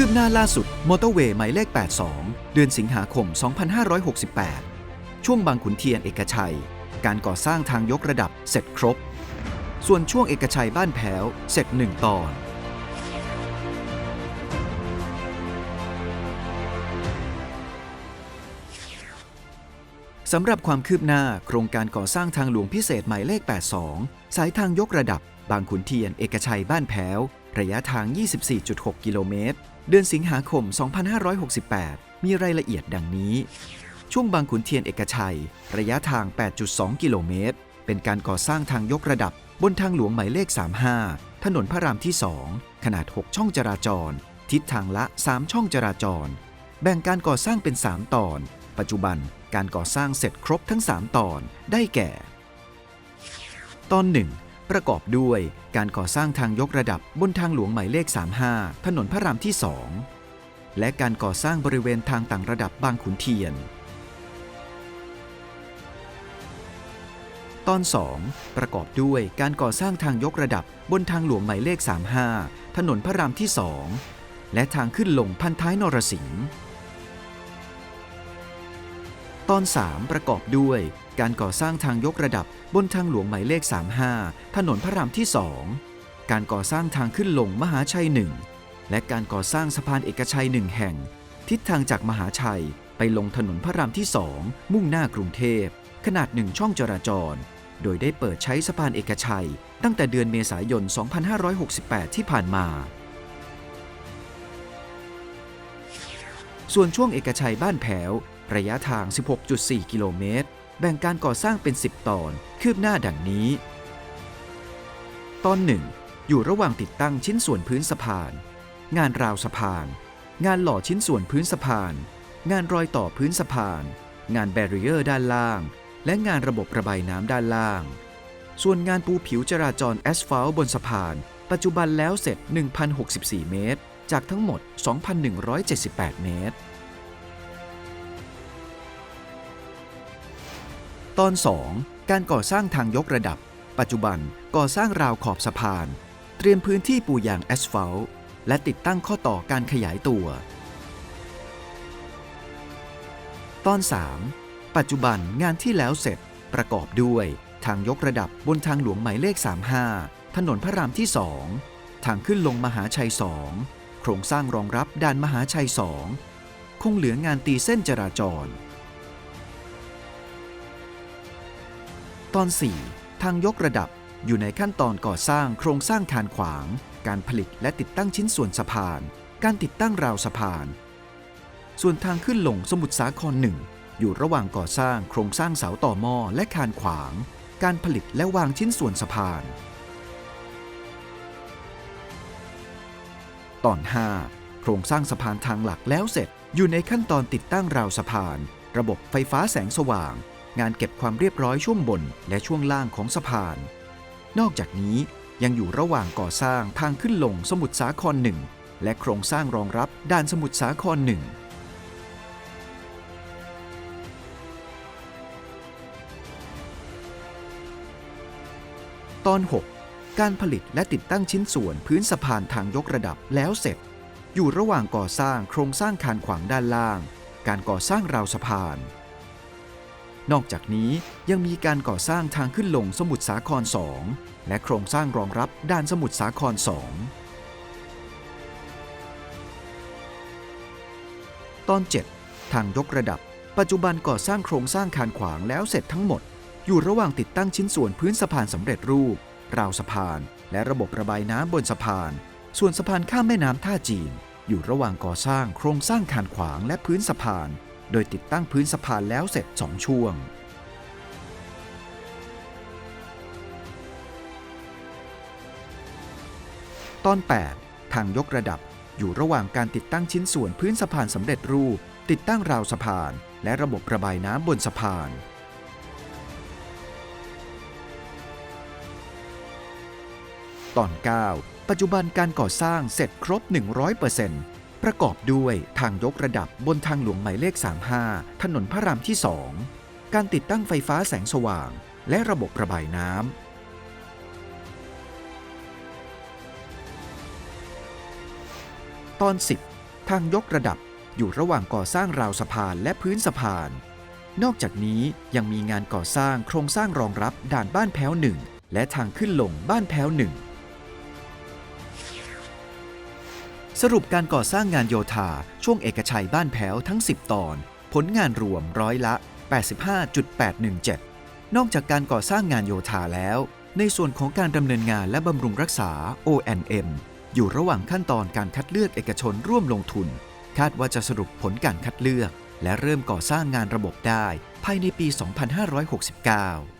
คืบหน้าล่าสุดมอเตอร์เวย์หมายเลข 82 เดือนสิงหาคม 2568 ช่วงบางขุนเทียนเอกชัย การก่อสร้างทางยกระดับเสร็จครบ ส่วนช่วงเอกชัยบ้านแพ้ว เสร็จหนึ่งตอน สำหรับความคืบหน้าโครงการก่อสร้างทางหลวงพิเศษหมายเลข 82 สายทางยกระดับบางขุนเทียนเอกชัยบ้านแพ้ว ระยะทาง 24.6 กิโลเมตร เดือนสิงหาคม 2568 มีรายละเอียดดังนี้ ช่วงบางขุนเทียนเอกชัย ระยะทาง 8.2 กิโลเมตร เป็นการก่อสร้างทางยกระดับบนทางหลวงหมายเลข 35 ถนนพระรามที่ 2 ขนาด 6 ช่องจราจร ทิศทางละ 3 ช่องจราจร แบ่งการก่อสร้างเป็น 3 ตอน ปัจจุบันการก่อสร้างเสร็จครบทั้ง 3 ตอน ได้แก่ ตอน 1 ประกอบด้วยการก่อสร้างทางยกระดับบนทางหลวงหมายเลข 35 ถนนพระรามที่ 2 และการก่อสร้างบริเวณทางต่างระดับบางขุนเทียน ตอน 2 ประกอบด้วยการก่อสร้างทางยกระดับบนทางหลวงหมายเลข 35 ถนนพระรามที่ 2 และทางขึ้นลงพันท้ายนรสิงห์ ตอน 3 ประกอบด้วย การก่อสร้างทางยกระดับบนทางหลวงหมายเลข 35 ถนนพระรามที่ 2 การก่อสร้างทางขึ้นลงมหาชัย 1 และการก่อสร้างสะพานเอกชัย1แห่ง ทิศทางจากมหาชัยไปลงถนนพระรามที่ 2 มุ่งหน้ากรุงเทพ ขนาด1ช่องจราจร โดยได้เปิดใช้สะพานเอกชัย ตั้งแต่เดือนเมษายน 2568 ที่ผ่านมาส่วนช่วงเอกชัยบ้านแผว ระยะทาง 16.4 กิโลเมตร แบ่งการก่อสร้างเป็น 10 ตอน คืบหน้าดังนี้ ตอน 1 อยู่ระหว่างติดตั้งชิ้นส่วนพื้นสะพาน งานราวสะพาน งานหล่อชิ้นส่วนพื้นสะพาน งานรอยต่อพื้นสะพาน งานแบรีเออร์ด้านล่าง และงานระบบระบายน้ำด้านล่าง ส่วนงานปูผิวจราจรแอสฟัลต์บนสะพาน ปัจจุบันแล้วเสร็จ 1,064 เมตร จากทั้งหมด 2,178 เมตร ตอน 2 การก่อสร้างทางยกระดับ ปัจจุบันก่อสร้างราวขอบสะพาน เตรียมพื้นที่ปูยางแอสฟัลต์และติดตั้งข้อต่อการขยายตัว ตอน 3 ปัจจุบันงานที่แล้วเสร็จประกอบด้วย ทางยกระดับบนทางหลวงหมายเลข 35 ถนนพระรามที่ 2 ทางขึ้นลงมหาชัย 2 โครงสร้างรองรับด่านมหาชัย 2 คงเหลืองานตีเส้นจราจร ตอน 4 ทางยกระดับอยู่ในขั้นตอนก่อสร้างโครงสร้างคานขวาง การผลิตและติดตั้งชิ้นส่วนสะพาน การติดตั้งราวสะพาน ส่วนทางขึ้นลงสมุทรสาครหนึ่งอยู่ระหว่างก่อสร้างโครงสร้างเสาต่อหม้อและคานขวาง การผลิตและวางชิ้นส่วนสะพาน ตอน 5 โครงสร้างสะพานทางหลักแล้วเสร็จอยู่ในขั้นตอนติดตั้งราวสะพาน ระบบไฟฟ้าแสงสว่าง งานเก็บความเรียบร้อยช่วงบนและช่วงล่างของสะพาน นอกจากนี้ยังอยู่ระหว่างก่อสร้างทางขึ้นลงสมุทรสาครหนึ่งและโครงสร้างรองรับด่านสมุทรสาครหนึ่งตอน 6 การผลิตและติดตั้งชิ้นส่วนพื้นสะพานทางยกระดับแล้วเสร็จ อยู่ระหว่างก่อสร้างโครงสร้างคานขวางด้านล่าง การก่อสร้างราวสะพาน นอกจากนี้ยังมีการก่อสร้างทางขึ้นลงสมุทรสาคร 2 และโครงสร้างรองรับด้านสมุทรสาคร 2 ตอน 7 ทางยกระดับ ปัจจุบันก่อสร้างโครงสร้างคานขวางแล้วเสร็จทั้งหมด อยู่ระหว่างติดตั้งชิ้นส่วนพื้นสะพานสำเร็จรูป ราวสะพาน และระบบระบายน้ำบนสะพาน ส่วนสะพานข้ามแม่น้ำท่าจีน อยู่ระหว่างก่อสร้างโครงสร้างคานขวางและพื้นสะพาน โดยติดตั้งพื้นสะพานแล้วเสร็จ 2 ช่วง ตอน 8 ทางยกระดับอยู่ระหว่างการติดตั้งชิ้นส่วนพื้นสะพานสำเร็จรูป ติดตั้งราวสะพาน และระบบระบายน้ำบนสะพาน ตอน 9 ปัจจุบันการก่อสร้างเสร็จครบ 100% ประกอบด้วยทางยกระดับบนทางหลวงหมายเลข 35 ถนนพระรามที่ 2 การติดตั้งไฟฟ้าแสงสว่าง และระบบระบายน้ำตอน 10 ทางยกระดับอยู่ระหว่างก่อสร้างราวสะพานและพื้นสะพาน นอกจากนี้ยังมีงานก่อสร้างโครงสร้างรองรับด่านบ้านแพ้วหนึ่งและทางขึ้นลงบ้านแพ้วหนึ่ง สรุปการก่อสร้างงานโยธาช่วงเอกชัยบ้านแพ้วทั้ง 10 ตอน ผลงานรวมร้อยละ 85.817 นอกจากการก่อสร้างงานโยธาแล้ว ในส่วนของการดำเนินงานและบำรุงรักษา ONM อยู่ระหว่างขั้นตอนการคัดเลือกเอกชนร่วมลงทุน คาดว่าจะสรุปผลการคัดเลือก และเริ่มก่อสร้างงานระบบได้ ภายในปี 2569